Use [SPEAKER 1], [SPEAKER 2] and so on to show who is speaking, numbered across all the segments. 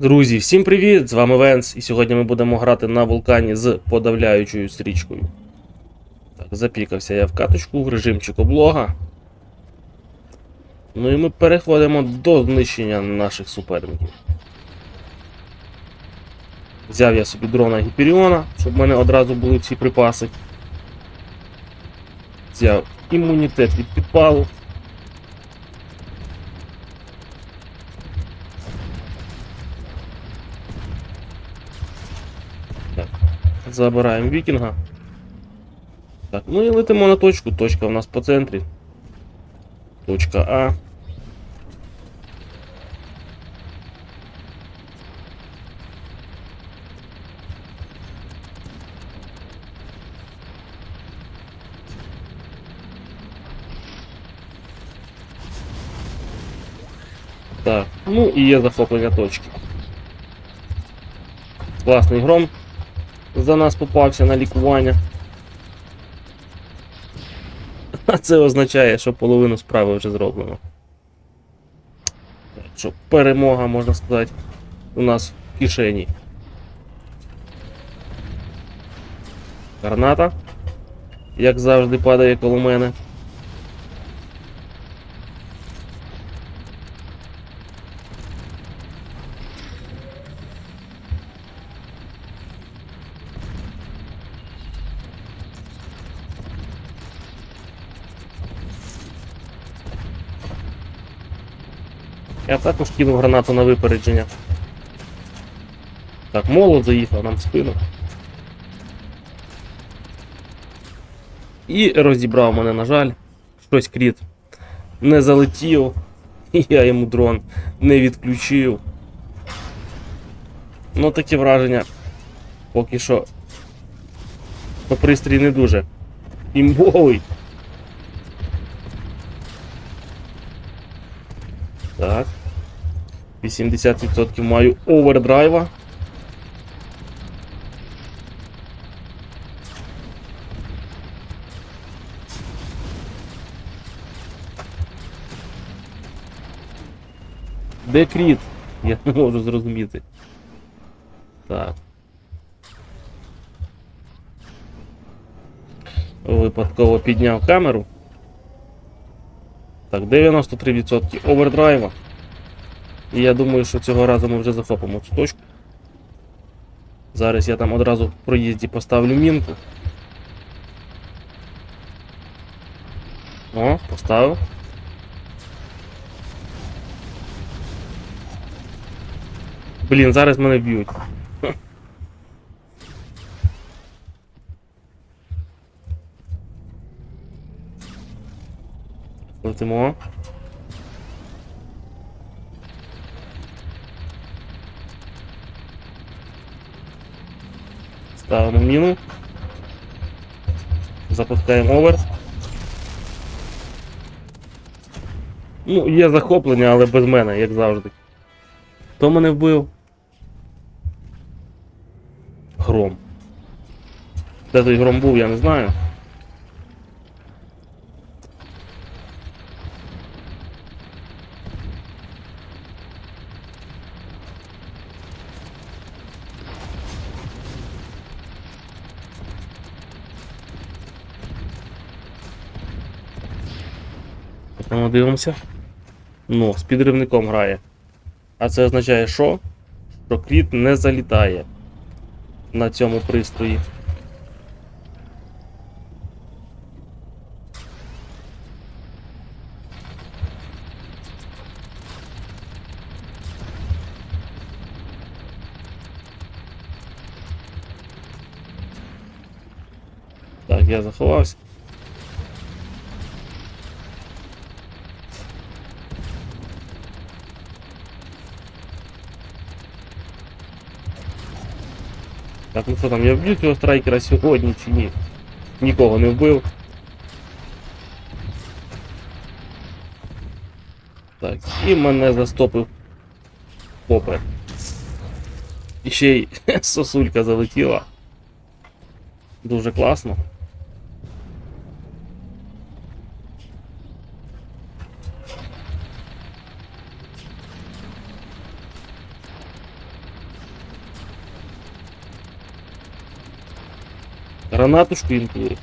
[SPEAKER 1] Друзі, всім привіт! З вами Венс, і сьогодні ми будемо грати на вулкані з подавляючою стрічкою. Так, запікався я в каточку в режимчик облога. Ну і ми переходимо до знищення наших суперників. Взяв я собі дрона Гіперіона, щоб в мене одразу були всі припаси. Взяв імунітет від підпалу. Так, забираємо вікінга. Так, ну і летимо на точку. Точка у нас по центрі. Точка А. Так, ну і є захоплення точки. Класний гром за нас попався на лікування. А це означає, що половину справи вже зроблено. Що перемога, можна сказати, у нас в кишені. Граната, як завжди, падає коло мене. Я також кинув гранату на випередження. Так, молот заїхав нам в спину. І розібрав мене, на жаль. Щось кріт не залетів. І я йому дрон не відключив. Ну таке враження. Поки що. То пристрій не дуже. Імбовий. Так. 80% маю овердрайва. Де кріт? Я не можу зрозуміти. Так. Випадково підняв камеру. Так, 93% овердрайва. І я думаю, що цього разу ми вже захопимо цю точку. Зараз я там одразу в проїзді поставлю мінку. О, поставив. Блін, зараз мене б'ють. Летимо. Ставимо міну. Запускаємо овер. Ну, є захоплення, але без мене, як завжди. Хто мене вбив? Гром. Де той гром був, я не знаю. Ну, дивимося. Ну, з підривником грає. А це означає, що? Що кріт не залітає на цьому пристрої. Так, я заховався. Так, ну що там, я вб'ю цього страйкера сьогодні чи ні? Нікого не вбив. Так, і мене застопив попер. І ще й сосулька залетіла. Дуже класно. Гранату шпінкую.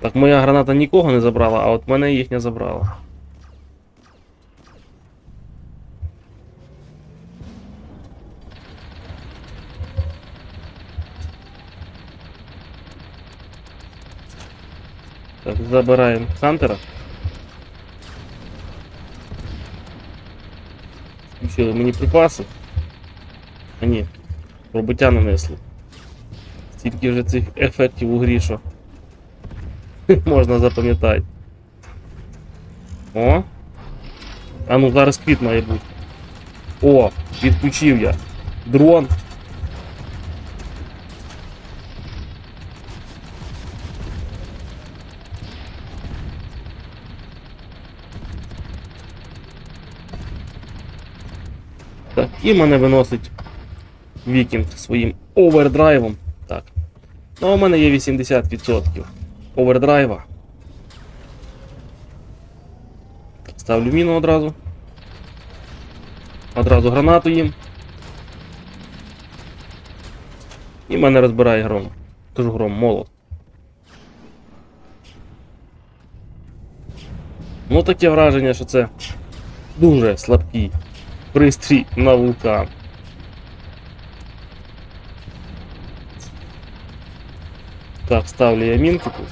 [SPEAKER 1] Так, моя граната нікого не забрала, а от мене їхня забрала. Так, забираємо Хантера. Включили мені припаси. А ні, пробиття нанесли. Стільки вже цих ефектів у грі, що можна запам'ятати. О! А ну зараз квіт має бути. О, відключив я. Дрон. Так, і мене виносить Вікінг своїм овердрайвом. Так. Ну, а у мене є 80% овердрайва. Ставлю міну одразу. Одразу гранату їм. І мене розбирає гром. Кажу гром, молот. Ну таке враження, що це дуже слабкий пристрій на вулкан. Так, ставлю я мінки тут.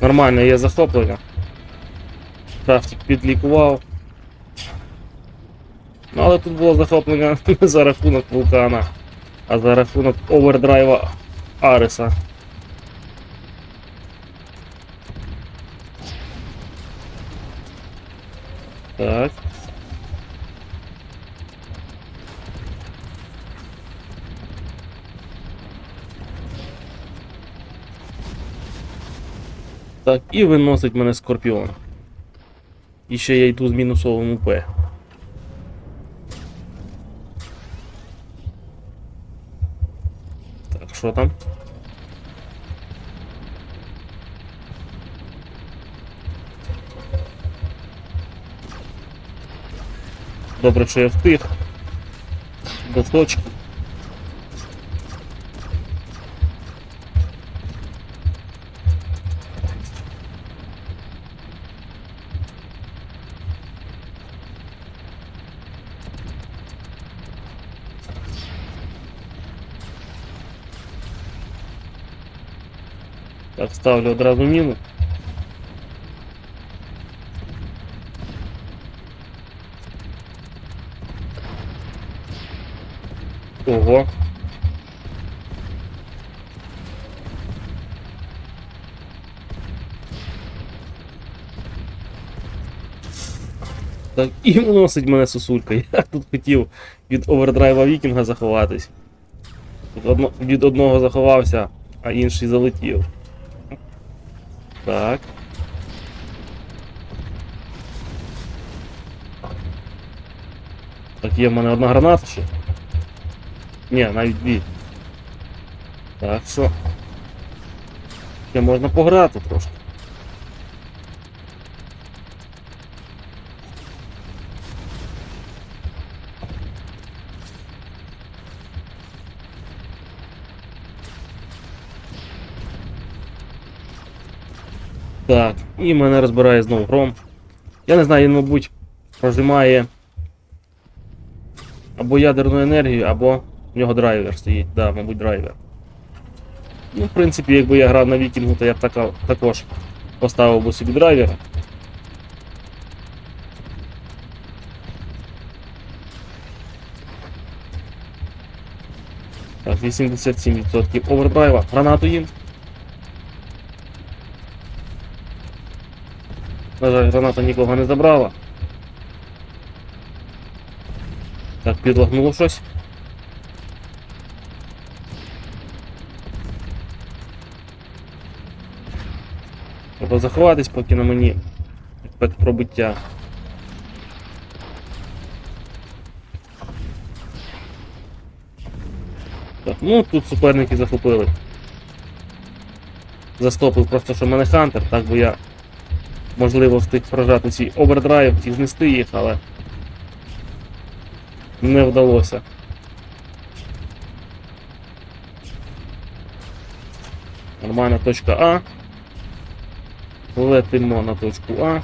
[SPEAKER 1] Нормально є захоплення. Крафтик підлікував. Ну, але тут було захоплення не за рахунок вулкана, А за рахунок овердрайва Ареса. Так. Так, і виносить мене скорпіон. І ще я йду з мінусовим УП. Так, що там? Добре, що я встиг. До точки. Ставлю одразу міну. Ого. Так, і вносить мене сосулька. Я тут хотів від овердрайва вікінга заховатись. Тут одно, від одного заховався, а інший залетів. Так. Так, є в мене одна граната ще. Ні, навіть дві. Так, що? Ще можна пограти трошки. Так, і мене розбирає знову гром. Я не знаю, він, мабуть, прожимає або ядерну енергію, або в нього драйвер стоїть. Да, мабуть, драйвер. Ну, в принципі, якби я грав на вікінгу, то я б така, також поставив би собі драйвер. Так, 87% овердрайва. Гранату їм. На жаль, граната нікого не забрала. Так, підлагнуло щось. Треба заховатись, поки на мені пробиття. Так, ну тут суперники захопили. Застопив просто, що в мене Хантер, так би я можливо встиг прожати свій овердрайв і знести їх, але не вдалося. Нормальна точка А. Летимо на точку А.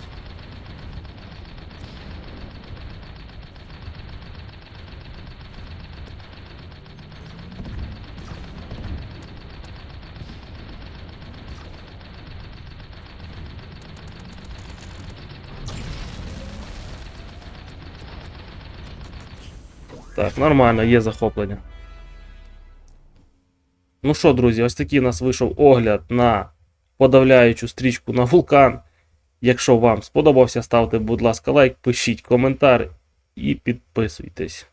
[SPEAKER 1] Так, нормально, є захоплення. Ну що, друзі, ось такий у нас вийшов огляд на подавляючу стрічку на вулкан. Якщо вам сподобався, ставте, будь ласка, лайк, пишіть коментар і підписуйтесь.